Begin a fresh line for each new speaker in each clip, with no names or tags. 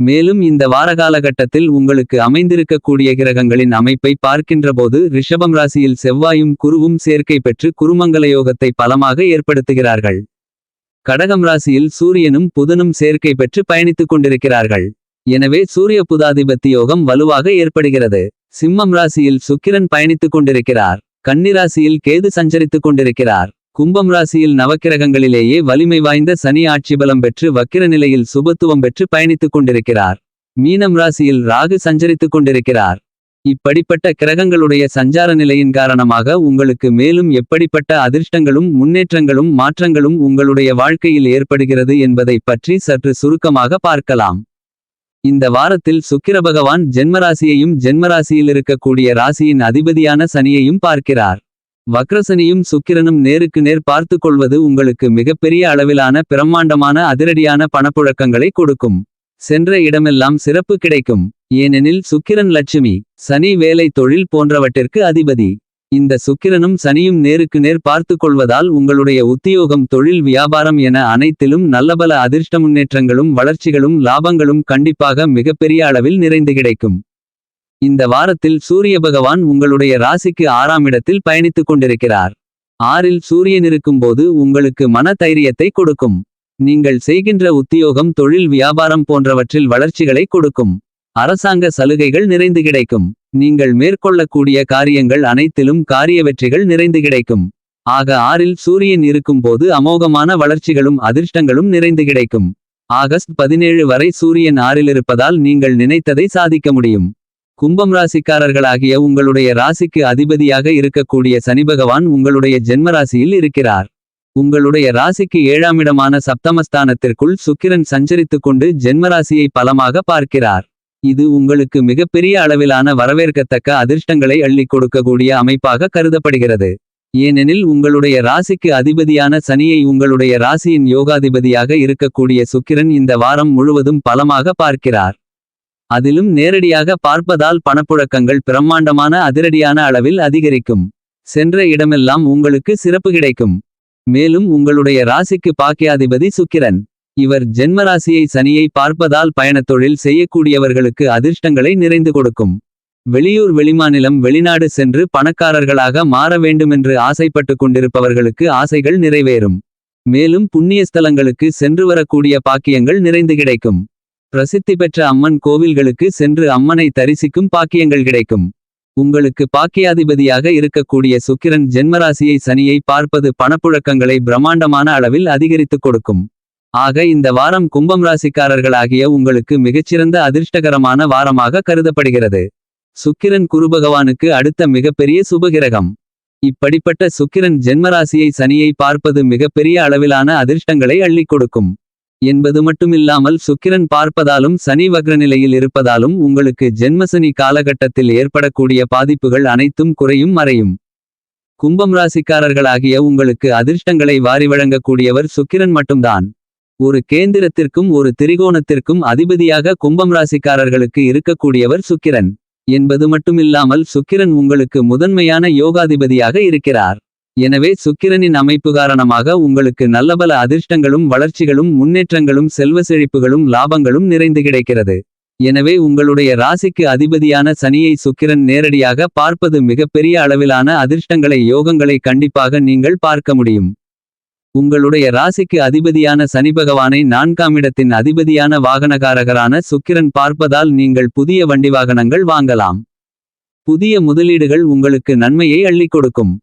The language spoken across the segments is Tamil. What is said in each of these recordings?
மேலும் இந்த வாரகாலகட்டத்தில் உங்களுக்கு அமைந்திருக்கக்கூடிய கிரகங்களின் அமைப்பை பார்க்கின்றபோது ரிஷபம் ராசியில் செவ்வாயும் குருவும் சேர்க்கை பெற்று குருமங்கல யோகத்தை பலமாக ஏற்படுத்துகிறார்கள். கடகம் ராசியில் சூரியனும் புதனும் சேர்க்கை பெற்று பயணித்துக் கொண்டிருக்கிறார்கள். எனவே சூரிய புதாதிபத்தி யோகம் வலுவாக ஏற்படுகிறது. சிம்மம் ராசியில் சுக்கிரன் பயணித்துக் கொண்டிருக்கிறார். கன்னிராசியில் கேது சஞ்சரித்துக் கொண்டிருக்கிறார். கும்பம் ராசியில் நவக்கிரகங்களிலேயே வலிமை வாய்ந்த சனி ஆட்சி பலம் பெற்று வக்கிர நிலையில் சுபத்துவம் பெற்று பயணித்துக் கொண்டிருக்கிறார். மீனம் ராசியில் ராகு சஞ்சரித்துக் கொண்டிருக்கிறார். இப்படிப்பட்ட கிரகங்களுடைய சஞ்சார நிலையின் காரணமாக உங்களுக்கு மேலும் எப்படிப்பட்ட அதிர்ஷ்டங்களும் முன்னேற்றங்களும் மாற்றங்களும் உங்களுடைய வாழ்க்கையில் ஏற்படுகிறது என்பதைப் பற்றி சற்று சுருக்கமாக பார்க்கலாம். இந்த வாரத்தில் சுக்கிர பகவான் ஜென்மராசியையும் ஜென்மராசியில் இருக்கக்கூடிய ராசியின் அதிபதியான சனியையும் பார்க்கிறார். வக்ரசனியும் சுக்கிரனும் நேருக்கு நேர் பார்த்து கொள்வது உங்களுக்கு மிகப்பெரிய அளவிலான பிரம்மாண்டமான அதிரடியான பணப்புழக்கங்களை கொடுக்கும். சென்ற இடமெல்லாம் சிறப்பு கிடைக்கும். ஏனெனில் சுக்கிரன் லட்சுமி சனி வேலை தொழில் போன்றவற்றிற்கு அதிபதி. இந்த சுக்கிரனும் சனியும் நேருக்கு நேர் பார்த்து கொள்வதால் உங்களுடைய உத்தியோகம் தொழில் வியாபாரம் என அனைத்திலும் நல்லபல அதிர்ஷ்ட முன்னேற்றங்களும் வளர்ச்சிகளும் லாபங்களும் கண்டிப்பாக மிகப்பெரிய அளவில் நிறைந்து கிடைக்கும். இந்த வாரத்தில் சூரிய பகவான் உங்களுடைய ராசிக்கு ஆறாம் இடத்தில் பயணித்துக் கொண்டிருக்கிறார். ஆறில் சூரியன் இருக்கும்போது உங்களுக்கு மன தைரியத்தை கொடுக்கும். நீங்கள் செய்கின்ற உத்தியோகம் தொழில் வியாபாரம் போன்றவற்றில் வளர்ச்சிகளை கொடுக்கும். அரசாங்க சலுகைகள் நிறைந்து கிடைக்கும். நீங்கள் மேற்கொள்ளக்கூடிய காரியங்கள் அனைத்திலும் காரிய வெற்றிகள் நிறைந்து கிடைக்கும். ஆக ஆறில் சூரியன் இருக்கும்போது அமோகமான வளர்ச்சிகளும் அதிர்ஷ்டங்களும் நிறைந்து கிடைக்கும். ஆகஸ்ட் பதினேழு வரை சூரியன் ஆறில் இருப்பதால் நீங்கள் நினைத்ததை சாதிக்க முடியும். கும்பம் ராசிக்காரர்களாகிய உங்களுடைய ராசிக்கு அதிபதியாக இருக்கக்கூடிய சனி பகவான் உங்களுடைய ஜென்மராசியில் இருக்கிறார். உங்களுடைய ராசிக்கு ஏழாமிடமான சப்தமஸ்தானத்திற்குள் சுக்கிரன் சஞ்சரித்துக் கொண்டு ஜென்மராசியை பலமாக பார்க்கிறார். இது உங்களுக்கு மிகப்பெரிய அளவிலான வரவேற்கத்தக்க அதிர்ஷ்டங்களை அள்ளிக் கொடுக்கக்கூடிய அமைப்பாக கருதப்படுகிறது. ஏனெனில் உங்களுடைய ராசிக்கு அதிபதியான சனியை உங்களுடைய ராசியின் யோகாதிபதியாக இருக்கக்கூடிய சுக்கிரன் இந்த வாரம் முழுவதும் பலமாக பார்க்கிறார். அதிலும் நேரடியாக பார்ப்பதால் பணப்புழக்கங்கள் பிரம்மாண்டமான அதிரடியான அளவில் அதிகரிக்கும். சென்ற இடமெல்லாம் உங்களுக்கு சிறப்பு கிடைக்கும். மேலும் உங்களுடைய ராசிக்கு பாக்கியாதிபதி சுக்கிரன். இவர் ஜென்மராசியை சனியை பார்ப்பதால் பயணத்தொழில் செய்யக்கூடியவர்களுக்கு அதிர்ஷ்டங்களை நிறைந்து கொடுக்கும். வெளியூர் வெளிமாநிலம் வெளிநாடு சென்று பணக்காரர்களாக மாற வேண்டுமென்று ஆசைப்பட்டு கொண்டிருப்பவர்களுக்கு ஆசைகள் நிறைவேறும். மேலும் புண்ணிய ஸ்தலங்களுக்கு சென்று வரக்கூடிய பாக்கியங்கள் நிறைந்து கிடைக்கும். பிரசித்தி பெற்ற அம்மன் கோவில்களுக்கு சென்று அம்மனை தரிசிக்கும் பாக்கியங்கள் கிடைக்கும். உங்களுக்கு பாக்கியாதிபதியாக இருக்கக்கூடிய சுக்கிரன் ஜென்மராசியை சனியை பார்ப்பது பணப்புழக்கங்களை பிரம்மாண்டமான அளவில் அதிகரித்துக் கொடுக்கும். ஆக இந்த வாரம் கும்பம் ராசிக்காரர்களாகிய உங்களுக்கு மிகச்சிறந்த அதிர்ஷ்டகரமான வாரமாக கருதப்படுகிறது. சுக்கிரன் குருபகவானுக்கு அடுத்த மிகப்பெரிய சுபகிரகம். இப்படிப்பட்ட சுக்கிரன் ஜென்மராசியை சனியை பார்ப்பது மிகப்பெரிய அளவிலான அதிர்ஷ்டங்களை அள்ளிக் கொடுக்கும். என்பது மட்டுமில்லாமல் சுக்கிரன் பார்ப்பதாலும் சனி வக்ரநிலையில் இருப்பதாலும் உங்களுக்கு ஜென்மசனி காலகட்டத்தில் ஏற்படக்கூடிய பாதிப்புகள் அனைத்தும் குறையும் மறையும். கும்பம் ராசிக்காரர்களாகிய உங்களுக்கு அதிர்ஷ்டங்களை வாரி வழங்கக்கூடியவர் சுக்கிரன் மட்டும்தான். ஒரு கேந்திரத்திற்கும் ஒரு திரிகோணத்திற்கும் அதிபதியாக கும்பம் ராசிக்காரர்களுக்கு இருக்கக்கூடியவர் சுக்கிரன். என்பது மட்டுமில்லாமல் சுக்கிரன் உங்களுக்கு முதன்மையான யோகாதிபதியாக இருக்கிறார். எனவே சுக்கிரனின் அமைப்பு காரணமாக உங்களுக்கு நல்லபல அதிர்ஷ்டங்களும் வளர்ச்சிகளும் முன்னேற்றங்களும் செல்வ செழிப்புகளும் லாபங்களும் நிறைந்து கிடைக்கிறது. எனவே உங்களுடைய ராசிக்கு அதிபதியான சனியை சுக்கிரன் நேரடியாக பார்ப்பது மிகப்பெரிய அளவிலான அதிர்ஷ்டங்களை யோகங்களை கண்டிப்பாக நீங்கள் பார்க்க முடியும். உங்களுடைய ராசிக்கு அதிபதியான சனி பகவானை நான்காம் இடத்தின் அதிபதியான வாகனகாரகரான சுக்கிரன் பார்ப்பதால் நீங்கள் புதிய வண்டி வாகனங்கள் வாங்கலாம். புதிய முதலீடுகள் உங்களுக்கு நன்மையை அள்ளிக் கொடுக்கும்.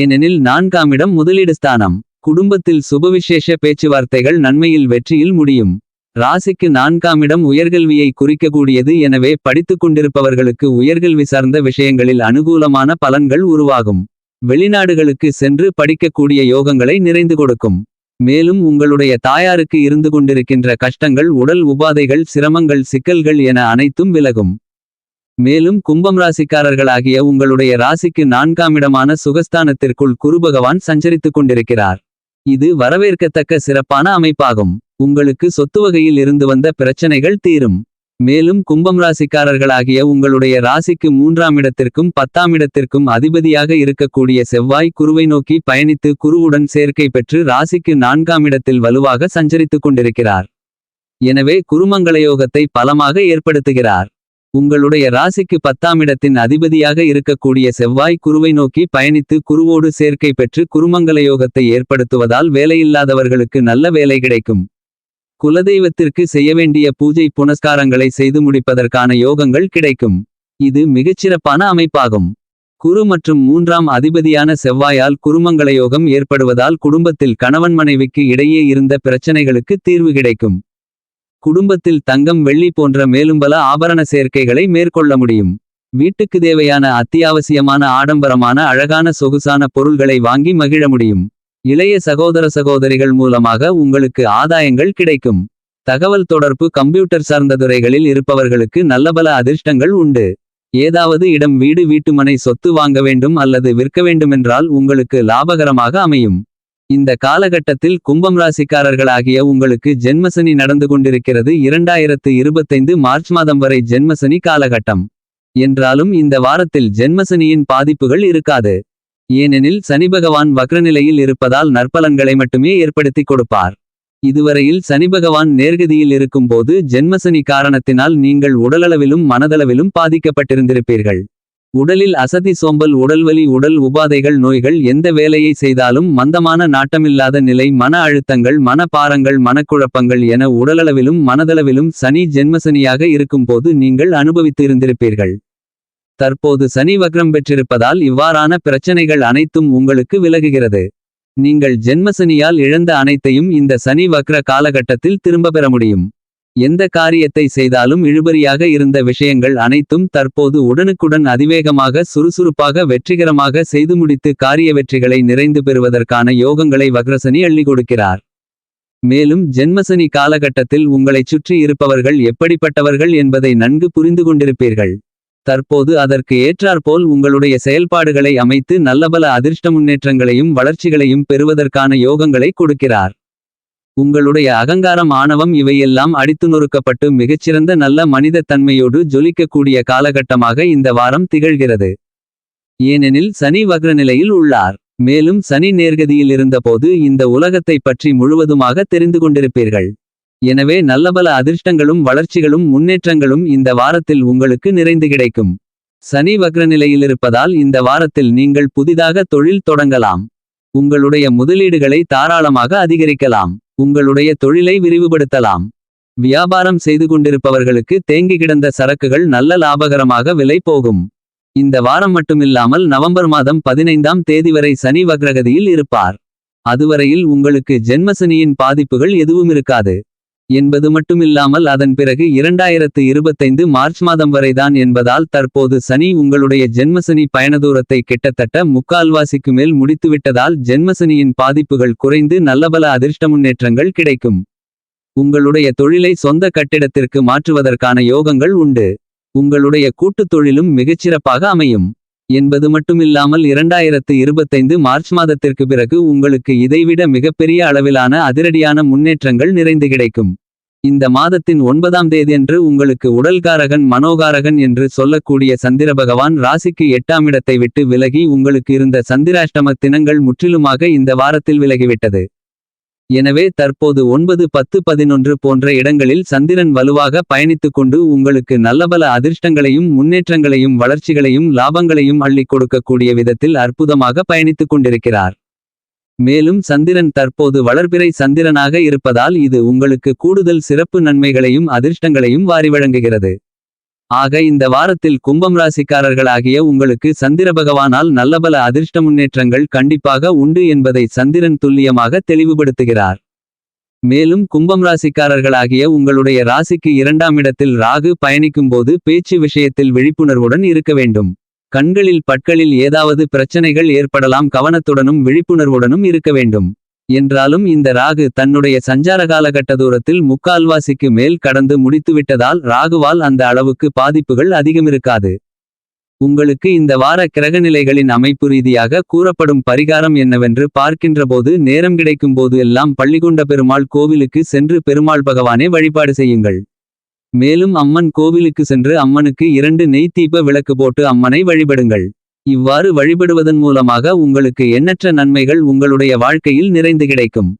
ஏனெனில் நான்காம் இடம் முதலீடு ஸ்தானம். குடும்பத்தில் சுபவிசேஷ பேச்சுவார்த்தைகள் நன்மையில் வெற்றியில் முடியும். ராசிக்கு நான்காம் இடம் உயர்கல்வியை குறிக்கக்கூடியது எனவே படித்துக் கொண்டிருப்பவர்களுக்கு உயர்கல்வி சார்ந்த விஷயங்களில் அனுகூலமான பலன்கள் உருவாகும். வெளிநாடுகளுக்கு சென்று படிக்கக்கூடிய யோகங்களை நிறைந்து கொடுக்கும். மேலும் உங்களுடைய தாயாருக்கு இருந்து கொண்டிருக்கின்ற கஷ்டங்கள் உடல் உபாதைகள் சிரமங்கள் சிக்கல்கள் என அனைத்தும் விலகும். மேலும் கும்பம் ராசிக்காரர்களாகிய உங்களுடைய ராசிக்கு நான்காம் இடமான சுகஸ்தானத்திற்குள் குரு பகவான் சஞ்சரித்துக் கொண்டிருக்கிறார். இது வரவேற்கத்தக்க சிறப்பான அமைப்பாகும். உங்களுக்கு சொத்து வகையில் இருந்து வந்த பிரச்சனைகள் தீரும். மேலும் கும்பம் ராசிக்காரர்களாகிய உங்களுடைய ராசிக்கு மூன்றாம் இடத்திற்கும் பத்தாம் இடத்திற்கும் அதிபதியாக இருக்கக்கூடிய செவ்வாய் குருவை நோக்கி பயணித்து குருவுடன் சேர்க்கை பெற்று ராசிக்கு நான்காம் இடத்தில் வலுவாக சஞ்சரித்துக் கொண்டிருக்கிறார். எனவே குருமங்கள யோகத்தை பலமாக ஏற்படுத்துகிறார். உங்களுடைய ராசிக்கு பத்தாம் இடத்தின் அதிபதியாக இருக்கக்கூடிய செவ்வாய் குருவை நோக்கி பயணித்து குருவோடு சேர்க்கை பெற்று குருமங்கல யோகத்தை ஏற்படுத்துவதால் வேலையில்லாதவர்களுக்கு நல்ல வேலை கிடைக்கும். குலதெய்வத்திற்கு செய்ய வேண்டிய பூஜை புனஸ்காரங்களை செய்து முடிப்பதற்கான யோகங்கள் கிடைக்கும். இது மிகச்சிறப்பான அமைப்பாகும். குரு மற்றும் மூன்றாம் அதிபதியான செவ்வாயால் குருமங்கல யோகம் ஏற்படுவதால் குடும்பத்தில் கணவன் மனைவிக்கு இடையே இருந்த பிரச்சனைகளுக்கு தீர்வு கிடைக்கும். குடும்பத்தில் தங்கம் வெள்ளி போன்ற மேலும் பல ஆபரண சேர்க்கைகளை மேற்கொள்ள முடியும். வீட்டுக்கு தேவையான அத்தியாவசியமான ஆடம்பரமான அழகான சொகுசான பொருள்களை வாங்கி மகிழ முடியும். இளைய சகோதர சகோதரிகள் மூலமாக உங்களுக்கு ஆதாயங்கள் கிடைக்கும். தகவல் தொடர்பு கம்ப்யூட்டர் சார்ந்த துறைகளில் இருப்பவர்களுக்கு நல்லபல அதிர்ஷ்டங்கள் உண்டு. ஏதாவது இடம் வீடு வீட்டுமனை சொத்து வாங்க வேண்டும் அல்லது விற்க வேண்டுமென்றால் உங்களுக்கு லாபகரமாக அமையும். இந்த காலகட்டத்தில் கும்பம் ராசிக்காரர்களாகிய உங்களுக்கு ஜென்மசனி நடந்து கொண்டிருக்கிறது. இரண்டாயிரத்து இருபத்தைந்து மார்ச் மாதம் வரை ஜென்மசனி காலகட்டம். என்றாலும் இந்த வாரத்தில் ஜென்மசனியின் பாதிப்புகள் இருக்காது. ஏனெனில் சனி பகவான் வக்ரநிலையில் இருப்பதால் நற்பலன்களை மட்டுமே ஏற்படுத்தி கொடுப்பார். இதுவரையில் சனி பகவான் நேர்கதியில் இருக்கும்போது ஜென்மசனி காரணத்தினால் நீங்கள் உடலளவிலும் மனதளவிலும் பாதிக்கப்பட்டிருந்திருப்பீர்கள். உடலில் அசதி சோம்பல் உடல்வலி உடல் உபாதைகள் நோய்கள் எந்த வேலையை செய்தாலும் மந்தமான நாட்டமில்லாத நிலை மன அழுத்தங்கள் மன பாரங்கள் மனக்குழப்பங்கள் என உடலளவிலும் மனதளவிலும் சனி ஜென்மசனியாக இருக்கும்போது நீங்கள் அனுபவித்து இருந்திருப்பீர்கள் தற்போது சனி வக்ரம் பெற்றிருப்பதால் இவ்வாறான பிரச்சனைகள் அனைத்தும் உங்களுக்கு விலகுகிறது. நீங்கள் ஜென்மசனியால் இழந்த அனைத்தையும் இந்த சனி வக்ர காலகட்டத்தில் திரும்ப பெற முடியும். எந்த காரியத்தை செய்தாலும் இழுபறியாக இருந்த விஷயங்கள் அனைத்தும் தற்போது உடனுக்குடன் அதிவேகமாக சுறுசுறுப்பாக வெற்றிகரமாக செய்து முடித்து காரிய வெற்றிகளை நிறைந்து பெறுவதற்கான யோகங்களை வக்ரசனி அள்ளி கொடுக்கிறார். மேலும் ஜென்மசனி காலகட்டத்தில் உங்களைச் சுற்றி இருப்பவர்கள் எப்படிப்பட்டவர்கள் என்பதை நன்கு புரிந்து கொண்டிருப்பீர்கள். தற்போது அதற்கு ஏற்றாற்போல் உங்களுடைய செயல்பாடுகளை அமைத்து நல்லபல அதிர்ஷ்ட முன்னேற்றங்களையும் வளர்ச்சிகளையும் பெறுவதற்கான யோகங்களை கொடுக்கிறார். உங்களுடைய அகங்காரம் ஆணவம் இவையெல்லாம் அடித்து நொறுக்கப்பட்டு மிகச்சிறந்த நல்ல மனிதத் தன்மையோடு ஜொலிக்கக்கூடிய காலகட்டமாக இந்த வாரம் திகழ்கிறது. ஏனெனில் சனி வக்ரநிலையில் உள்ளார். மேலும் சனி நேர்கதியில் இருந்தபோது இந்த உலகத்தைப் பற்றி முழுவதுமாக தெரிந்து கொண்டிருப்பீர்கள். எனவே நல்லபல அதிர்ஷ்டங்களும் வளர்ச்சிகளும் முன்னேற்றங்களும் இந்த வாரத்தில் உங்களுக்கு நிறைந்து கிடைக்கும். சனி வக்ரநிலையிலிருப்பதால் இந்த வாரத்தில் நீங்கள் புதிதாக தொழில் தொடங்கலாம். உங்களுடைய முதலீடுகளை தாராளமாக அதிகரிக்கலாம். உங்களுடைய தொழிலை விரிவுபடுத்தலாம். வியாபாரம் செய்து கொண்டிருப்பவர்களுக்கு தேங்கி கிடந்த சரக்குகள் நல்ல லாபகரமாக விலை போகும். இந்த வாரம் மட்டுமில்லாமல் நவம்பர் மாதம் பதினைந்தாம் தேதி வரை சனி வக்ரகதியில் இருப்பார். அதுவரையில் உங்களுக்கு ஜென்மசனியின் பாதிப்புகள் எதுவும் இருக்காது. என்பது மட்டுமில்லாமல் அதன் பிறகு இரண்டாயிரத்து இருபத்தைந்து மார்ச் மாதம் வரைதான் என்பதால் தற்போது சனி உங்களுடைய ஜென்மசனி பயணதூரத்தை கிட்டத்தட்ட முக்கால்வாசிக்கு மேல் முடித்துவிட்டதால் ஜென்மசனியின் பாதிப்புகள் குறைந்து நல்லபல அதிர்ஷ்ட முன்னேற்றங்கள் கிடைக்கும். உங்களுடைய தொழிலை சொந்த கட்டிடத்திற்கு மாற்றுவதற்கான யோகங்கள் உண்டு. உங்களுடைய கூட்டுத் தொழிலும் மிகச்சிறப்பாக அமையும். என்பது மட்டுமில்லாமல் இரண்டாயிரத்து இருபத்தைந்து மார்ச் மாதத்திற்கு பிறகு உங்களுக்கு இதைவிட மிகப்பெரிய அளவிலான அதிரடியான முன்னேற்றங்கள் நிறைந்து கிடைக்கும். இந்த மாதத்தின் ஒன்பதாம் தேதியன்று உங்களுக்கு உடல்காரகன் மனோகாரகன் என்று சொல்லக்கூடிய சந்திர பகவான் ராசிக்கு எட்டாம் இடத்தை விட்டு விலகி உங்களுக்கு இருந்த சந்திராஷ்டம தினங்கள் முற்றிலுமாக இந்த வாரத்தில் விலகிவிட்டது. எனவே தற்போது ஒன்பது பத்து பதினொன்று போன்ற இடங்களில் சந்திரன் வலுவாக பயணித்துக் கொண்டு உங்களுக்கு நல்லபல அதிர்ஷ்டங்களையும் முன்னேற்றங்களையும் வளர்ச்சிகளையும் லாபங்களையும் அள்ளிக் கொடுக்கக்கூடிய விதத்தில் அற்புதமாக பயணித்துக் கொண்டிருக்கிறார். மேலும் சந்திரன் தற்போது வளர்பிறை சந்திரனாக இருப்பதால் இது உங்களுக்கு கூடுதல் சிறப்பு நன்மைகளையும் அதிர்ஷ்டங்களையும் வாரி வழங்குகிறது ஆக இந்த வாரத்தில் கும்பம் ராசிக்காரர்களாகிய உங்களுக்கு சந்திர பகவானால் நல்லபல அதிர்ஷ்ட முன்னேற்றங்கள் கண்டிப்பாக உண்டு என்பதை சந்திரன் துல்லியமாக தெளிவுபடுத்துகிறார். மேலும் கும்பம் ராசிக்காரர்களாகிய உங்களுடைய ராசிக்கு இரண்டாம் இடத்தில் ராகு பயணிக்கும்போது பேச்சு விஷயத்தில் விழிப்புணர்வுடன் இருக்க வேண்டும். கண்களில் பற்களில் ஏதாவது பிரச்சனைகள் ஏற்படலாம் கவனத்துடனும் விழிப்புணர்வுடனும் இருக்க வேண்டும். என்றாலும் இந்த ராகு தன்னுடைய சஞ்சார காலகட்ட தூரத்தில் முக்கால்வாசிக்கு மேல் கடந்து முடித்துவிட்டதால் ராகுவால் அந்த அளவுக்கு பாதிப்புகள் அதிகமிருக்காது. உங்களுக்கு இந்த வார கிரகநிலைகளின் அமைப்பு ரீதியாக கூறப்படும் பரிகாரம் என்னவென்று பார்க்கின்றபோது நேரம் கிடைக்கும்போது எல்லாம் பள்ளிகொண்ட பெருமாள் கோவிலுக்கு சென்று பெருமாள் பகவானே வழிபாடு செய்யுங்கள். மேலும் அம்மன் கோவிலுக்கு சென்று அம்மனுக்கு இரண்டு நெய் தீப விளக்கு போட்டு அம்மனை வழிபடுங்கள். இவ்வாறு வழிபடுவதன் மூலமாக உங்களுக்கு எண்ணற்ற நன்மைகள் உங்களுடைய வாழ்க்கையில் நிறைந்து கிடைக்கும்.